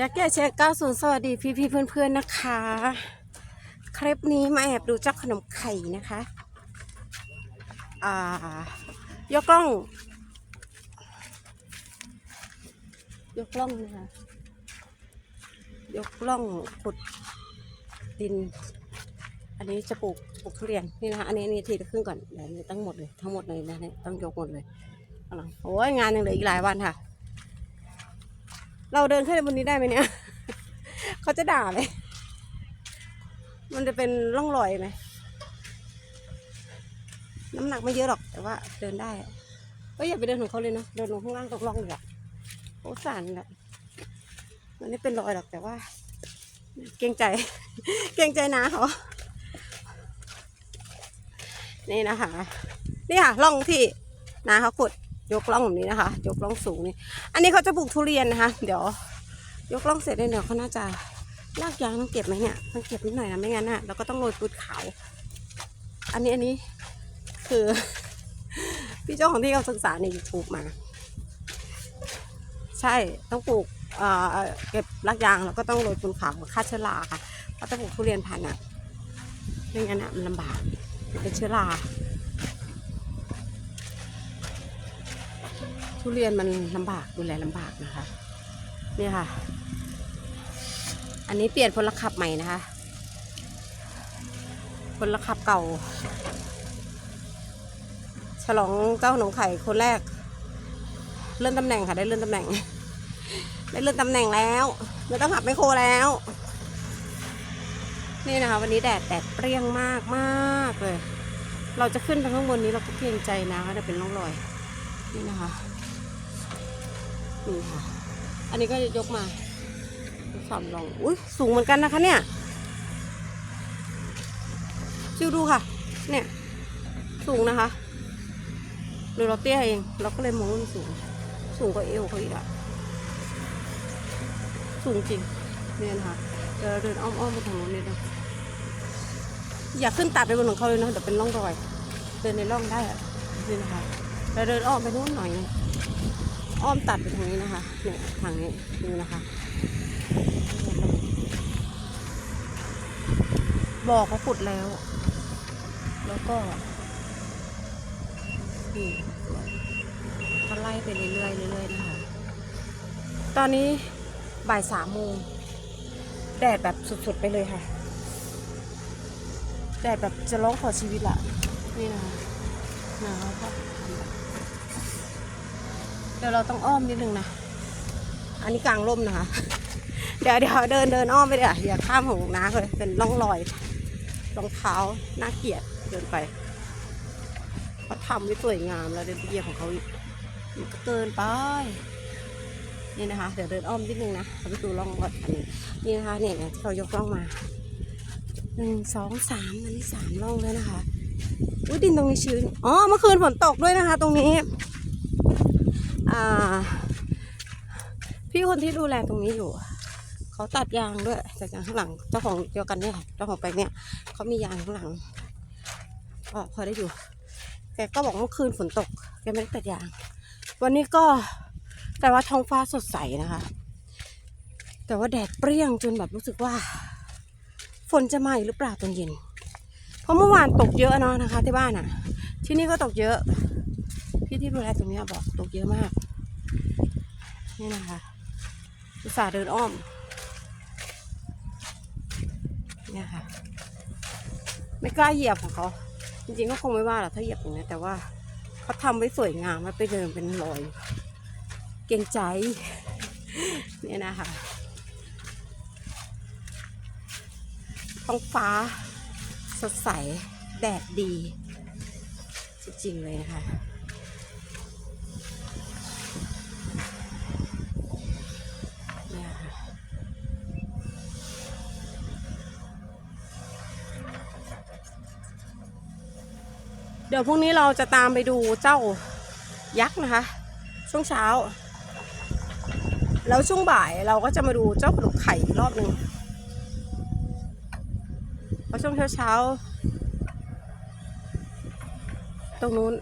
ยักษ์แก่เช็ค90 สวัสดีพี่พี่เพื่อนๆนนะคะ คลิปนี้มาแอบดูเจ้าขนมไข่นะคะอ่ายกกล้อง ยกกล้องนะคะ ยกกล้องขุดดิน อันนี้จะปลูกปลูกทุเรียนนี่นะคะ อันนี้นนี้ทีละครึ่งก่อนเดี๋ยวนี้ทั้งหมดเลยทั้งหมดเลยนะเนี่ยต้องยกหมดเลยเอาล่ะโอ้ยงานยังเหลืออีกหลายวันค่ะ เราเดินขึ้นบนนี้ได้ไหมเนี่ย เขาจะด่าไหมมันจะเป็นร่องรอยไหม น้ำหนักไม่เยอะหรอก แต่ว่าเดินได้ก็อย่าไปเดินของเขาเลยเนาะ เดินลงข้างล่างตกล่องเลยอะโอ้สารแหละมันไม่เป็นรอยหรอกแต่ว่า เกรงใจ เกรงใจนาเขา นี่นะคะ นี่ค่ะร่องที่นาเขาขุด ยกร่องแบบนี้นะคะ ยกร่องสูงนี่ อันนี้เขาจะปลูกทุเรียนนะคะ เดี๋ยว ยกร่องเสร็จเนี่ยเดี๋ยวเขาน่าจะลากยางต้องเก็บไหมเนี่ยต้องเก็บนิดหน่อยนะไม่งั้นน่ะเราก็ต้องโรยปูนขาว อันนี้อันนี้คือ พี่เจ้าของที่เขาศึกษาใน YouTube มา ใช่ต้องปลูกเอ่อเก็บรากยางแล้วก็ต้องโรยปูนขาวฆ่าเชื้อราค่ะเพราะถ้าปลูกทุเรียนพันธุ์อะไม่งั้นอะมันลำบากเป็นเชื้อรา ทุเรียนมันลำบากดูแลลำบากนะคะ เนี่ยค่ะ อันนี้เปลี่ยนพลขับใหม่นะคะพลขับเก่า ฉลองเจ้าขนมไข่คนแรก เลื่อนตำแหน่งค่ะ ได้เลื่อนตำแหน่ง ได้เลื่อนตำแหน่งแล้วไม่ต้องขับไมโครแล้ว นี่นะคะ วันนี้แดดแดดเปรี้ยงมากมากเลย เราจะขึ้นไปข้างบนนี้เราก็เกรงใจนะว่าจะเป็นร่องรอยนี่นะคะ นี่ค่ะ อันนี้ก็จะยกมาสามลอง อุ้ยสูงเหมือนกันนะคะเนี่ยชิวดูค่ะ เนี่ย สูงนะคะหรือเราเตี้ยเอง เราก็เลยมองว่ามันสูง สูงกว่าเอวเขาอีกอะสูงจริง เนี่ยนะคะเดี๋ยวเราเดินอ้อมๆไปทางโน้นนิดนึงอย่าขึ้นตัดไปบนของเขาเลยนะเดี๋ยวเป็นร่องรอย เดินในร่องได้อะนี่นะคะเราเดินอ้อมไปนู้นหน่อยนึง อ้อมตัดไปทางนี้นะคะเนี่ยทางนี้ดูนะคะบ่อเขาขุดแล้ว แล้วก็นี่ก็ไล่ไปเรื่อยๆเรื่อยๆนะคะ ตอนนี้บ่ายสามโมงแดดแบบสุดๆไปเลยค่ะ แดดแบบจะร้องขอชีวิตละนี่นะคะหนาวค่ะ เดี๋ยวเราต้องอ้อมนิดนึงนะ อันนี้กลางร่มนะคะ เดี๋ยวเดี๋ยวเดินเดินอ้อมไปเดี๋ยวอย่าข้ามของน้าเลยเป็นร่องรอยรองเท้าน่าเกลียดเดินไปเขาทำไว้สวยงามแล้วเดินไปเยียบของเขาอีกก็เกินไปนี่นะคะ เดี๋ยวเดินอ้อมนิดนึงนะเขาไปดูร่องรอยอันนี้นี่นะคะเนี่ยเนี่ยที่เขายกร่องมาหนึ่งสองสามอันนี้สามร่องแล้วนะคะอุ้ยดินตรงนี้ชื้นอ๋อเมื่อคืนฝนตกด้วยนะคะ ตรงนี้ พี่คนที่ดูแลตรงนี้อยู่ เขาตัดยางด้วยตัดยางข้างหลัง เจ้าของเดียวกันเนี่ยเจ้าของแปลงเนี่ยเขามียางข้างหลังก็พอได้อยู่ แกก็บอกเมื่อคืนฝนตก แกไม่ได้ตัดยาง วันนี้ก็แต่ว่าท้องฟ้าสดใสนะคะ แต่ว่าแดดเปรี้ยงจนแบบรู้สึกว่า ฝนจะมาหรือเปล่าตอนเย็น เพราะเมื่อวานตกเยอะเนาะนะคะ ที่บ้านอะ่ะ ที่นี่ก็ตกเยอะ พี่ที่ดูแลตรงนี้บอกตกเยอะมาก นี่นะคะอุตส่าห์เดินอ้อม เนี่ยค่ะ ไม่กล้าเหยียบของเขา จริงๆก็คงไม่ว่าหรอกถ้าเหยียบอย่างนี้แต่ว่าเขาทำไว้สวยงามไว้ไปเดินเป็นรอย เกรงใจ เนี่ยนะคะท้องฟ้า สดใส แดดดี จริงๆเลยนะคะ เดี๋ยวพรุ่งนี้เราจะตามไปดูเจ้ายักษ์นะคะ ช่วงเช้า แล้วช่วงบ่ายเราก็จะมาดูเจ้าขนมไข่อีกรอบหนึ่งเพราะช่วงเช้าเช้าตรงนู้น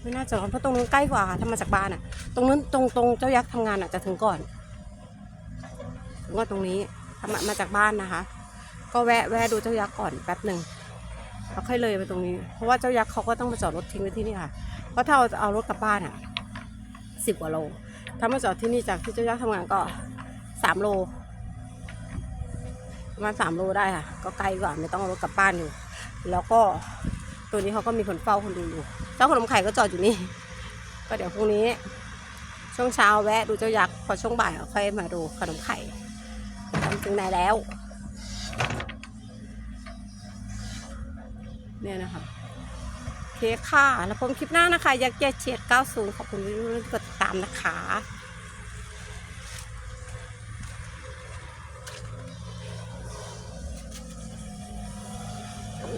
ไม่น่าจะร้อนเพราะตรงนู้นใกล้กว่าค่ะถ้ามาจากบ้านอะ ตรงนู้นตรงตรงเจ้ายักษ์ทำงานอะจะถึงก่อนถึงก่อนตรงนี้ถ้ามามาจากบ้านนะคะ ก็แวะแวะดูเจ้ายักษ์ก่อนแป๊บหนึ่ง แล้วค่อยเลยไปตรงนี้ เพราะว่าเจ้ายักษ์เขาก็ต้องมาจอดรถทิ้งไว้ที่นี่ค่ะ เพราะถ้าเอาเอารถกลับบ้านอะสิบกว่าโล ถ้ามาจอดที่นี่จากที่เจ้ายักษ์ทำงานก็สามโลประมาณสามโลได้ค่ะ ก็ไกลกว่าไม่ต้องเอารถกลับบ้านอยู่ แล้วก็ตัวนี้เขาก็มีคนเฝ้าคนดูอยู่ เจ้าขนมไข่ก็จอดอยู่นี่ ก็เดี๋ยวพรุ่งนี้ ช่วงเช้าแวะดูเจ้ายักษ์ พอช่วงบ่ายค่อยมาดูขนมไข่ทำถึงไหนแล้ว เนี่ยนะคะเคค่ะแล้วผมคลิปหน้านะคะ อยากจะเฉียด90 ขอบคุณที่กดติดตามนะคะโอ้